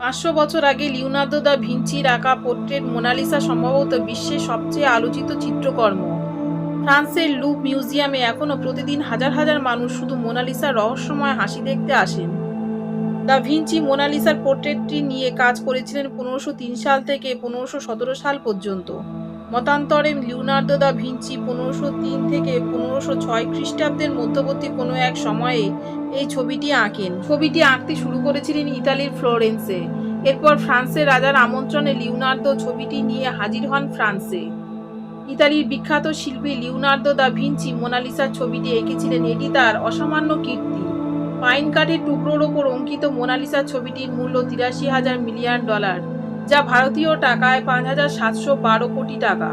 পাঁচশো বছর আগে লিওনার্দো দা ভিঞ্চির আঁকা পোর্ট্রেট মোনালিসা সম্ভবত বিশ্বের সবচেয়ে আলোচিত চিত্রকর্ম। ফ্রান্সের লুপ মিউজিয়ামে এখনও প্রতিদিন হাজার হাজার মানুষ শুধু মোনালিসার রহস্যময় হাসি দেখতে আসেন। দা ভিঞ্চি মোনালিসার পোর্ট্রেটটি নিয়ে কাজ করেছিলেন পনেরোশো তিন সাল থেকে পনেরোশো সতেরো সাল পর্যন্ত। মতান্তরে লিওনার্দো দা ভিঞ্চি পনেরোশো তিন থেকে পনেরোশো ছয় খ্রিস্টাব্দের মধ্যবর্তী কোনো এক সময়ে এই ছবিটি আঁকেন। ছবিটি আঁকতে শুরু করেছিলেন ইতালির ফ্লোরেন্সে। এরপর ফ্রান্সের রাজার আমন্ত্রণে লিওনার্দো ছবিটি নিয়ে হাজির হন ফ্রান্সে। ইতালির বিখ্যাত শিল্পী লিওনার্দো দা ভিঞ্চি মোনালিসার ছবিটি এঁকেছিলেন। এটি তার অসামান্য কীর্তি। পাইন কাঠের টুকরোর ওপর অঙ্কিত মোনালিসার ছবিটির মূল্য তিরাশি হাজার মিলিয়ন ডলার, যা ভারতীয় টাকায় পাঁচ হাজার সাতশো বারো কোটি টাকা।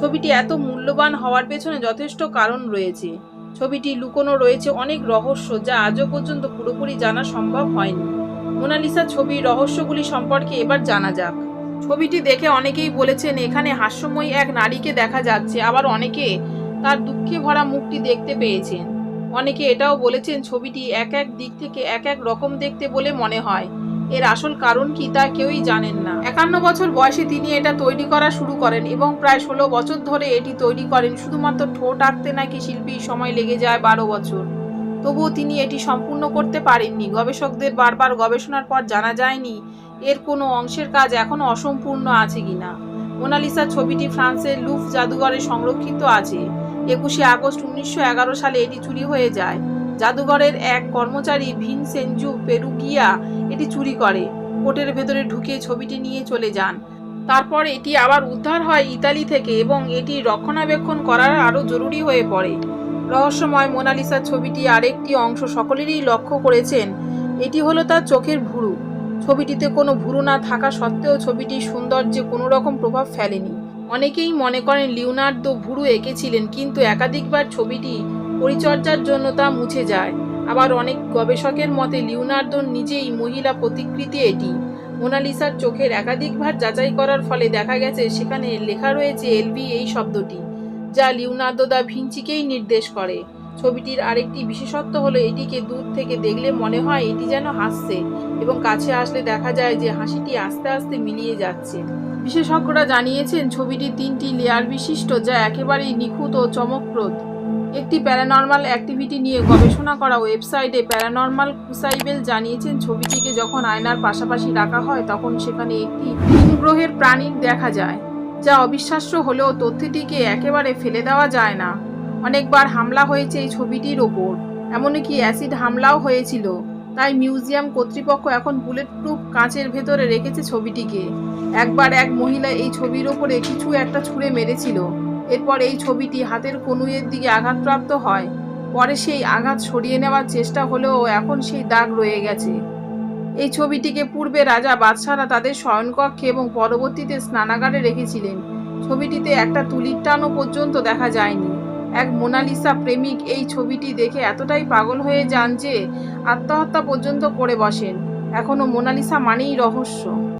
ছবিটি এত মূল্যবান হওয়ার পেছনে যথেষ্ট কারণ রয়েছে। ছবিটি লুকোনো রয়েছে অনেক রহস্য, যা আজও পর্যন্ত পুরোপুরি জানা সম্ভব হয়নি। মোনালিসা ছবির রহস্যগুলি সম্পর্কে এবার জানা যাক। ছবিটি দেখে অনেকেই বলেছেন, এখানে হাস্যময়ী এক নারীকে দেখা যাচ্ছে। আবার অনেকে তার দুঃখে ভরা মুখটি দেখতে পেয়েছেন। অনেকে এটাও বলেছেন, ছবিটি এক এক দিক থেকে এক এক রকম দেখতে বলে মনে হয়। এর আসল কারণ কি তা কেউই জানেন না। একান্ন বছর বয়সে তিনি এটা তৈরি করা শুরু করেন এবং প্রায় ষোলো বছর ধরে এটি তৈরি করেন। শুধুমাত্র ঠোঁট আঁকতে নাকি শিল্পী সময় লেগে যায় বারো বছর। তবুও তিনি এটি সম্পূর্ণ করতে পারেননি। গবেষকদের বারবার গবেষণার পর জানা যায়নি এর কোনো অংশের কাজ এখনও অসম্পূর্ণ আছে কিনা মোনালিসা ছবিটি ফ্রান্সের লুফ জাদুঘরে সংরক্ষিত আছে। একুশে আগস্ট উনিশশো এগারো সালে এটি চুরি হয়ে যায়। জাদুঘরের এক কর্মচারী ভিনসেনজু পেরুগিয়া এটি চুরি করে। কোটের ভেতরে ঢুকে ছবিটি নিয়ে চলে যান। তারপর এটি আবার উদ্ধার হয় ইতালি থেকে এবং এটি রক্ষণাবেক্ষণ করার আরও জরুরি হয়ে পড়ে। রহস্যময় মোনালিসার ছবিটি আরেকটি অংশ সকলেরই লক্ষ্য করেছেন। এটি হলো তার চোখের ভুরু। ছবিটিতে কোনো ভুরু না থাকা সত্ত্বেও ছবিটির সৌন্দর্যে কোনো রকম প্রভাব ফেলেনি। অনেকেই মনে করেন লিওনার্দো ভুরু এঁকেছিলেন, কিন্তু একাধিকবার ছবিটি পরিচর্যার জন্য তা মুছে যায়। আবার অনেক গবেষকের মতে লিওনার্দোর নিজেই মহিলা প্রতিকৃতি এটি। মোনালিসার চোখের একাধিকবার যাচাই করার ফলে দেখা গেছে, সেখানে লেখা রয়েছে এলবি এই শব্দটি, যা লিওনার্দো দা ভিঞ্চিকেই নির্দেশ করে। ছবিটির আরেকটি বিশেষত্ব হলো, এটিকে দূর থেকে দেখলে মনে হয় এটি যেন হাসছে এবং কাছে আসলে দেখা যায় যে হাসিটি আস্তে আস্তে মিলিয়ে যাচ্ছে। বিশেষজ্ঞরা জানিয়েছেন, ছবিটি তিনটি লেয়ার বিশিষ্ট, যা একেবারেই নিখুঁত ও চমকপ্রদ। একটি প্যারানর্মাল অ্যাক্টিভিটি নিয়ে গবেষণা করা ওয়েবসাইটে প্যারানর্মাল কুসাইবেল জানিয়েছেন, ছবিটিকে যখন আয়নার পাশাপাশি রাখা হয়, তখন সেখানে একটি গ্রহের প্রাণীর দেখা যায়, যা অবিশ্বাস্য হলেও তথ্যটিকে একেবারে ফেলে দেওয়া যায় না। অনেকবার হামলা হয়েছে এই ছবিটির ওপর। এমনকি অ্যাসিড হামলাও হয়েছিল, তাই মিউজিয়াম কর্তৃপক্ষ এখন বুলেট প্রুফ কাঁচের ভেতরে রেখেছে ছবিটিকে। একবার এক মহিলা এই ছবির ওপরে কিছু একটা ছুঁড়ে মেরেছিল। এরপর এই ছবিটি হাতের কনুইয়ের দিকে আঘাতপ্রাপ্ত হয়। পরে সেই আঘাত সরিয়ে নেওয়ার চেষ্টা হলেও এখন সেই দাগ রয়ে গেছে। এই ছবিটিকে পূর্বে রাজা বাদশারা তাদের শয়নকক্ষে এবং পরবর্তীতে স্নানাগারে রেখেছিলেন। ছবিটিতে একটা তুলির টানও পর্যন্ত দেখা যায়নি। এক মোনালিসা প্রেমিক এই ছবিটি দেখে এতটাই পাগল হয়ে যান যে আত্মহত্যা পর্যন্ত করে বসেন। এখনও মোনালিসা মানেই রহস্য।